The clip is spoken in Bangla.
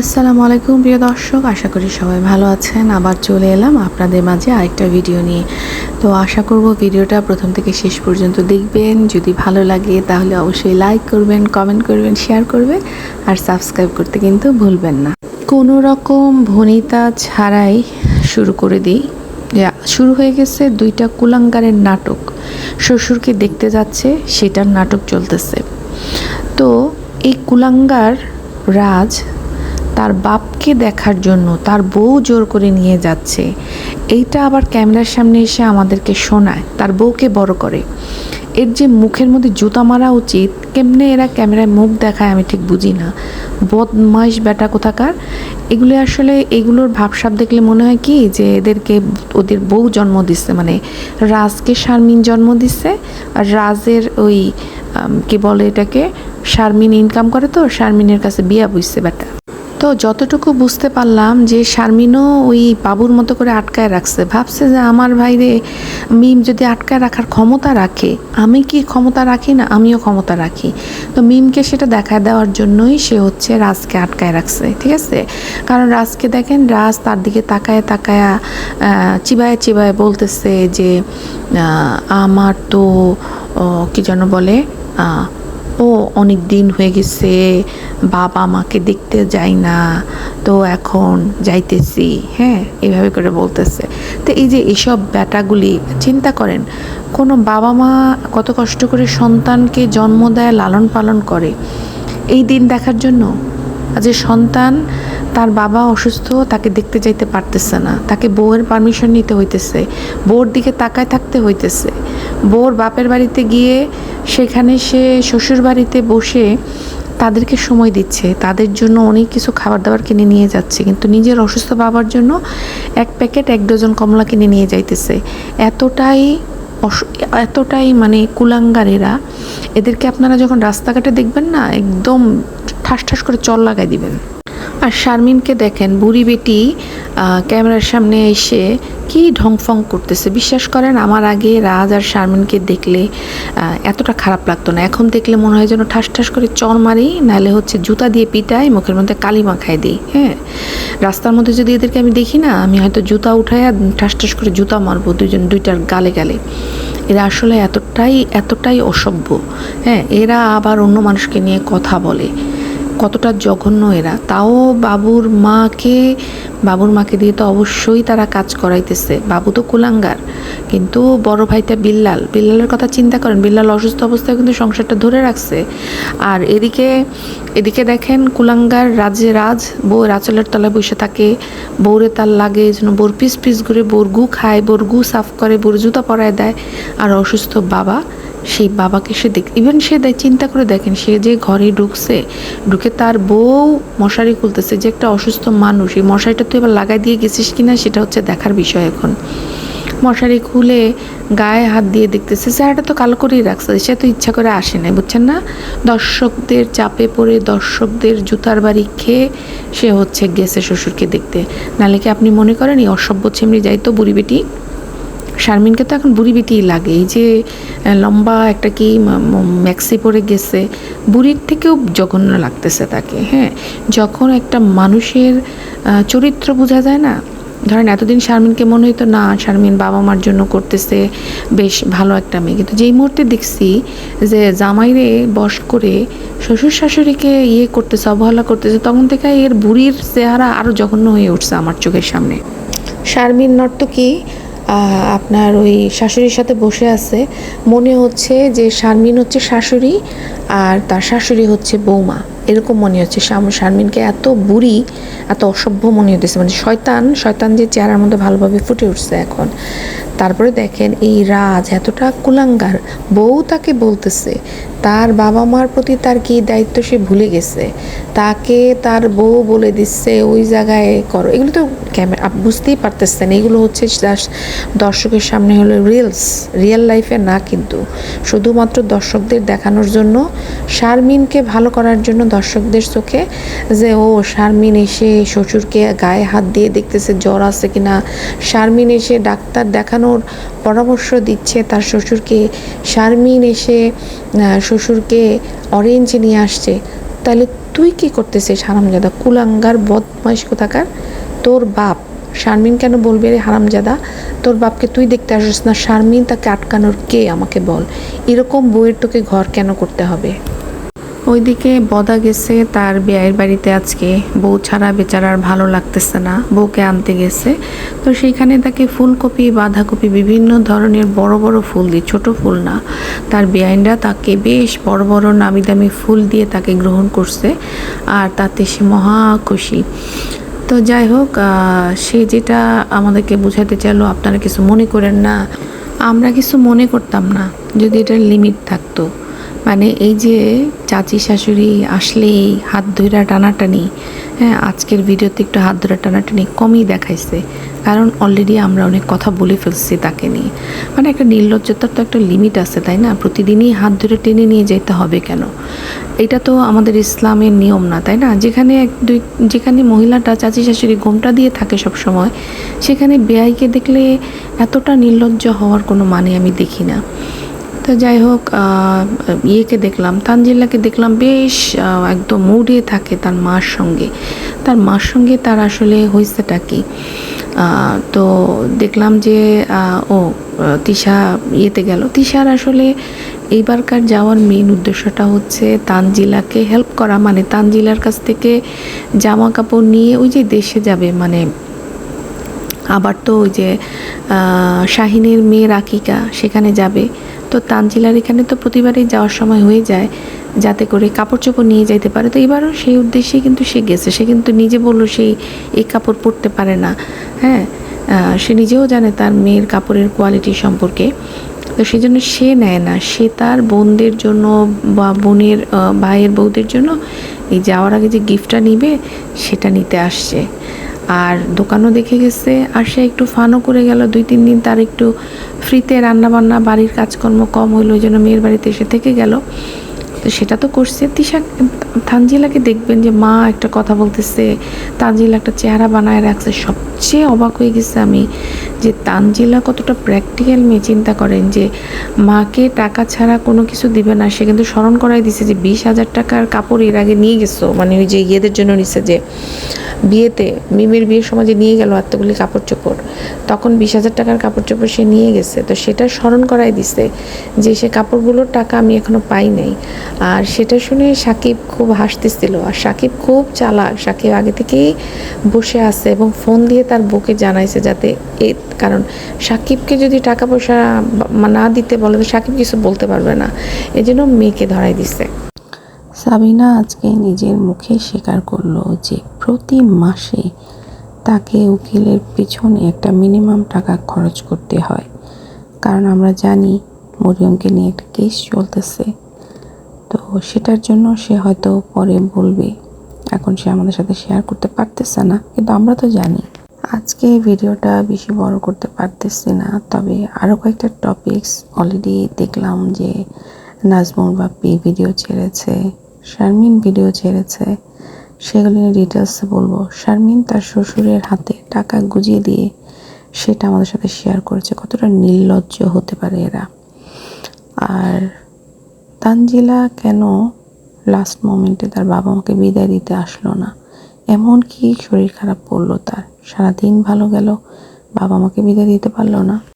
আসসালামু আলাইকুম, প্রিয় দর্শক। আশা করি সবাই ভালো আছেন। আবার চলে এলাম আপনাদের মাঝে আরেকটা ভিডিও নিয়ে। তো আশা করব ভিডিওটা প্রথম থেকে শেষ পর্যন্ত দেখবেন। যদি ভালো লাগে তাহলে অবশ্যই লাইক করবেন কমেন্ট করবেন শেয়ার করবেন। আর সাবস্ক্রাইব করতে কিন্তু ভুলবেন না। কোনো রকম ভনিতা ছাড়াই শুরু করে দিই। শুরু হয়ে গেছে দুইটা কুলাঙ্গারের নাটক। শ্বশুরকে দেখতে যাচ্ছে, সেটার নাটক চলতেছে। তো এই কুলাঙ্গার রাজ তার বাপকে দেখার জন্য তার বউ জোর করে নিয়ে যাচ্ছে। এইটা আবার ক্যামেরার সামনে এসে আমাদেরকে শোনায়, তার বউকে বড় করে। এর যে মুখের মধ্যে জুতা মারা উচিত, কেমনে এরা ক্যামেরায় মুখ দেখায় আমি ঠিক বুঝি না। বদমাইশ বেটা কোথাকার? এগুলো আসলে, এগুলোর ভাবসাব দেখলে মনে হয় কি, যে এদেরকে, ওদের বউ জন্ম দিচ্ছে মানে রাজকে শারমিন জন্ম দিচ্ছে আর রাজের ওই কি বলে এটাকে, শারমিন ইনকাম করে তো, শারমিনের কাছে বিয়া বুঝছে বেটা তো যতটুকু বুঝতে পারলাম যে শারমিনও ওই বাবুর মতো করে আটকায় রাখছে। ভাবছে যে আমার ভাইরে মিম যদি আটকায় রাখার ক্ষমতা রাখে, আমি কি ক্ষমতা রাখি না আমিও ক্ষমতা রাখি? তো মিমকে সেটা দেখায় দেওয়ার জন্যই সে হচ্ছে রাজকে আটকায় রাখছে, ঠিক আছে? কারণ রাজকে দেখেন, রাজ তার দিকে তাকায় তাকায়া চিবায় চিবায় বলতেছে যে আমার তো কি যেন বলে ও অনেক দিন হয়ে গেছে, বাবা মাকে দেখতে যাই না, তো এখন যাইতেছি। হ্যাঁ এইভাবে করে বলতেছে। তো এই যে এইসব ব্যাটাগুলি, চিন্তা করেন, কোনো বাবা মা কত কষ্ট করে সন্তানকে জন্ম দেয়, লালন পালন করে, এই দিন দেখার জন্য? যে সন্তান তার বাবা অসুস্থ, তাকে দেখতে যাইতে পারতেছে না, তাকে বউয়ের পারমিশন নিতে হইতেছে, বউর দিকে তাকায় থাকতে হইতেছে। বউর বাপের বাড়িতে গিয়ে সেখানে সে শ্বশুর বাড়িতে বসে তাদেরকে সময় দিচ্ছে। তাদের জন্য অনেক কিছু খাবার দাবার কিনে নিয়ে যাচ্ছে। কিন্তু নিজের অসুস্থ বাবার জন্য এক প্যাকেট এক ডজন কমলা কিনে নিয়ে যাইতেছে। এতটাই এতটাই মানে কুলাঙ্গারেরা। এদেরকে আপনারা যখন রাস্তাঘাটে দেখবেন না, একদম ঠাস ঠাস করে চল লাগাই দিবেন। আর শারমিনকে দেখেন, বুড়ি বেটি ক্যামেরার সামনে এসে কি ঢংফং করতেছে? বিশ্বাস করেন, আমার আগে রাজ আর শারমিনকে দেখলে এতটা খারাপ লাগতো না। এখন দেখলে মনে হয় যেন ঠাস ঠাস করে চর মারি, নাহলে হচ্ছে জুতা দিয়ে পিটাই, মুখের মধ্যে কালি মাখাই দিই হ্যাঁ? রাস্তার মধ্যে যদি এদেরকে আমি দেখি না, আমি হয়তো জুতা উঠাই আর ঠাস ঠাস করে জুতা মারবো দুজন দুইটার গালে গালে। এরা আসলে এতটাই এতটাই অসভ্য হ্যাঁ? এরা আবার অন্য মানুষকে নিয়ে কথা বলে। কতটা জঘন্য এরা, তাও বাবুর মাকে বাবুর মাকে দিয়ে তো অবশ্যই তারা কাজ করাইতেছে। বাবু তো কুলাঙ্গার, কিন্তু বড় ভাইটা বিল্লাল। বিল্লালের কথা চিন্তা করেন, বিল্লাল অসুস্থ অবস্থায় কিন্তু সংসারটা ধরে রাখছে। আর এদিকে এদিকে দেখেন কুলাঙ্গার রাজে রাজ, বউ রাচলের তলায় বসে থাকে। বউরে তার লাগে যেন বোর পিস পিস ঘুরে বোর গু খায় বোর গু সাফ করে বোর জুতা পরায় দেয়। আর অসুস্থ বাবা সেই বাবাকে সে দেখ ইভেন সে চিন্তা করে দেখেন, সে যে ঘরে ঢুকছে, ঢুকে তার বউ মশারি খুলতেছে যে একটা অসুস্থ মানুষ, এই মশারিটা তুই এবার লাগাই দিয়ে গেছিস কিনা সেটা হচ্ছে দেখার বিষয় এখন। মশারি খুলে গায়ে হাত দিয়ে দেখতেছে, চেহারাটা তো কালো করেই রাখছে, সে তো ইচ্ছা করে আসে নাই, বুঝছেন না? দর্শকদের চাপে পড়ে দর্শকদের জুতার বাড়ি খেয়ে সে হচ্ছে গেছে শ্বশুরকে দেখতে। নালে কি আপনি মনে করেন এই অসভ্য ছেমড়ি যাইতো বুড়ি বেটি? শারমিনকে তো এখন বুড়ি বেটিই লাগে। এই যে লম্বা একটা কি ম্যাক্সি পরে গেছে, বুড়ির থেকেও জঘন্য লাগতেছে তাকে হ্যাঁ? যখন একটা মানুষের চরিত্র বোঝা যায় না, ধরেন এতদিন শারমিনকে মনে হইতো, না, শারমিন বাবা মার জন্য করতেছে বেশ ভালো একটা মেয়ে। কিন্তু যেই মুহূর্তে দেখছি যে জামাইরে বস করে শ্বশুর শাশুড়িকে ইয়ে করতেছে, অবহেলা করতেছে, তখন থেকে এর বুড়ির চেহারা আরও জঘন্য হয়ে উঠছে আমার চোখের সামনে। শারমিন নর্তকী আপনার ওই শাশুড়ির সাথে বসে আছে। মনে হচ্ছে যে শারমিন হচ্ছে শাশুড়ি আর তার শাশুড়ি হচ্ছে বৌমা। এরকম মনে হচ্ছে শারমিনকে এত বুড়ি, এত অসভ্য মনে হতেছে মানে শয়তান শয়তান যে চেহারার মধ্যে ভালোভাবে ফুটে উঠছে এখন। তারপরে দেখেন এই রাজ এতটা কুলাঙ্গার, বউ তাকে বলতেছে, তার বাবা মার প্রতি তার কি দায়িত্ব সে ভুলে গেছে? তাকে তার বউ বলে দিচ্ছে, ওই জায়গায় করো। এগুলো তো ক্যামেরা বুঝতেই পারতেছেন, এগুলো হচ্ছে দর্শকের সামনে হলো রিলস রিয়েল লাইফে না কিন্তু। শুধুমাত্র দর্শকদের দেখানোর জন্য শারমিনকে ভালো করার জন্য দর্শকদের চোখে যে, ও, শারমিন এসে শ্বশুরকে গায়ে হাত দিয়ে দেখতেছে জ্বর আছে কি না। শারমিন এসে ডাক্তার দেখানোর পরামর্শ দিচ্ছে তার শ্বশুরকে। শারমিন এসে শ্বশুরকে অরেঞ্জ নিয়ে আসছে। তাহলে তুই কি করতেছিস হারামজাদা? কুলাঙ্গার বদমাইশ কোথাকার? তোর বাপ। শারমিন কেন বলবে রে হারামজাদা? তোর বাপকে তুই দেখতে আসিস না, শারমিন তাকে আটকানোর কে আমাকে বল? এরকম বইয়ের তোকে ঘর কেন করতে হবে? ওইদিকে বদা গেছে তার বিয়ের বাড়িতে আজকে। বউ ছাড়া বেচারার ভালো লাগতেছে না, বউকে আনতে গেছে। তো সেইখানে তাকে ফুলকপি, বাঁধাকপি, বিভিন্ন ধরনের বড় বড় ফুল দিয়ে, ছোট ফুল না। তার বেআইনরা তাকে বেশ বড় বড় নামি দামি ফুল দিয়ে তাকে গ্রহণ করছে। আর তাতে সে মহা খুশি। তো যাই হোক সে যেটা আমাদেরকে বোঝাতে চাইলো, আপনারা কিছু মনে করেন না। আমরা কিছু মনে করতাম না, যদি এটার লিমিট থাকতো। মানে এই যে চাচি শাশুড়ি আসলেই হাত ধরা টানাটানি হ্যাঁ আজকের ভিডিওতে একটু হাত ধরা টানাটানি কমই দেখাইছে। কারণ অলরেডি আমরা অনেক কথা বলে ফেলছি তাকে নিয়ে। মানে একটা নির্লজ্জতার তো একটা লিমিট আছে, তাই না? প্রতিদিনই হাত ধরে টেনে নিয়ে যেতে হবে কেন? এটা তো আমাদের ইসলামের নিয়ম না, তাই না? যেখানে এক দুই, যেখানে মহিলাটা চাচি শাশুড়ি ঘোমটা দিয়ে থাকে সব সময় সেখানে বেআইকে দেখলে এতটা নির্লজ্জ হওয়ার কোনো মানে আমি দেখি না। তো যাই হোক ইয়েকে দেখলাম তানজিল্লাকে দেখলাম বেশ একদম মুডে থাকে তার মার সঙ্গে। তার মার সঙ্গে তার আসলে হয়েছেটা কি? তো দেখলাম যে ও তিশা ইয়েতে গেল। তিশার আসলে এইবারকার যাওয়ার মেইন উদ্দেশ্যটা হচ্ছে তানজিলাকে হেল্প করা। মানে তানজিলার কাছ থেকে জামা কাপড় নিয়ে ওই যে দেশে যাবে। মানে আবার তো ওই যে শাহিনের মেয়ে রাকিকা সেখানে যাবে। তো তানজিলার এখানে তো প্রতিবারই যাওয়ার সময় হয়ে যায়। যাতে করে কাপড় চোপড় নিয়ে যাইতে পারে। তো এবারও সেই উদ্দেশ্যে কিন্তু সে গেছে। সে কিন্তু নিজে বলল সেই এই কাপড় পরতে পারে না। হ্যাঁ সে নিজেও জানে তার মেয়ের কাপড়ের কোয়ালিটি সম্পর্কে। তো সেই জন্য সে নেয় না। সে তার বোনদের জন্য বা বোনের ভাইয়ের বউদের জন্য এই যাওয়ার আগে যে গিফটটা নিবে, সেটা নিতে আসছে। আর দোকানও দেখে গেছে। আর সে একটু ফানও করে গেল। দুই, তিন দিন তার একটু ফ্রিতে রান্না বান্না বাড়ির কাজকর্ম কম হইল, ওই জন্য মেয়ের বাড়িতে এসে থেকে গেল। তো সেটা তো করছে। তিশা, তানজিলাকে দেখবেন যে মা একটা কথা বলতেছে, তানজিলা একটা চেহারা বানায় রাখছে। সবচেয়ে অবাক হয়ে গেছে আমি যে তানজিলা কতটা প্র্যাকটিক্যাল মেয়ে, চিন্তা করেন যে মাকে টাকা ছাড়া কোনো কিছু দিবে না। সে কিন্তু স্মরণ করাই দিছে যে বিশ হাজার টাকার কাপড় এর আগে নিয়ে গেছো। মানে ওই যে ইয়েদের জন্য নিছে যে বিয়েতে, মিমের বিয়ের সময় যে নিয়ে গেল এতগুলি কাপড় চোপড়, তখন বিশ হাজার টাকার কাপড় চোপড় সে নিয়ে গেছে। তো সেটা স্মরণ করাই দিছে যে সে কাপড়গুলোর টাকা আমি এখনও পাই নাই। আর সেটা শুনে সাকিব খুব হাসতেছিল। আর সাকিব খুব চালাক। সাকিব আগে থেকেই বসে আছে এবং ফোন দিয়ে তার বউকে জানাইছে যাতে এ, কারণ সাকিবকে যদি টাকা পয়সা না দিতে বলে, তো সাকিব কিছু বলতে পারবে না। এই জন্য মেয়েকে ধরাই দিছে। সাবিনা আজকে নিজের মুখে স্বীকার করল যে প্রতি মাসে তাকে উকিলের পিছনে একটা মিনিমাম টাকা খরচ করতে হয়। কারণ আমরা জানি মরিয়মকে নিয়ে একটা কেস চলতেছে। সেটার জন্য সে হয়তো পরে বলবে। এখন সে আমাদের সাথে শেয়ার করতে পারতেছে না, কিন্তু আমরা তো জানি। আজকে ভিডিওটা বেশি বড় করতে পারতেছি না, তবে আরও কয়েকটা টপিকস অলরেডি দেখলাম যে নাজমুল বাপ্পি ভিডিও ছেড়েছে, শারমিন ভিডিও ছেড়েছে। সেগুলো নিয়ে ডিটেলসে বলব। শারমিন তার শ্বশুরের হাতে টাকা গুজিয়ে দিয়ে সেটা আমাদের সাথে শেয়ার করেছে। কতটা নির্লজ্জ হতে পারে এরা। আর তানজিলা কেন লাস্ট মোমেন্টে তার বাবা মাকে বিদায় দিতে আসলো না? এমন কি শরীর খারাপ পড়ল তার? সারাদিন ভালো গেল, বাবা মাকে বিদায় দিতে পারল না?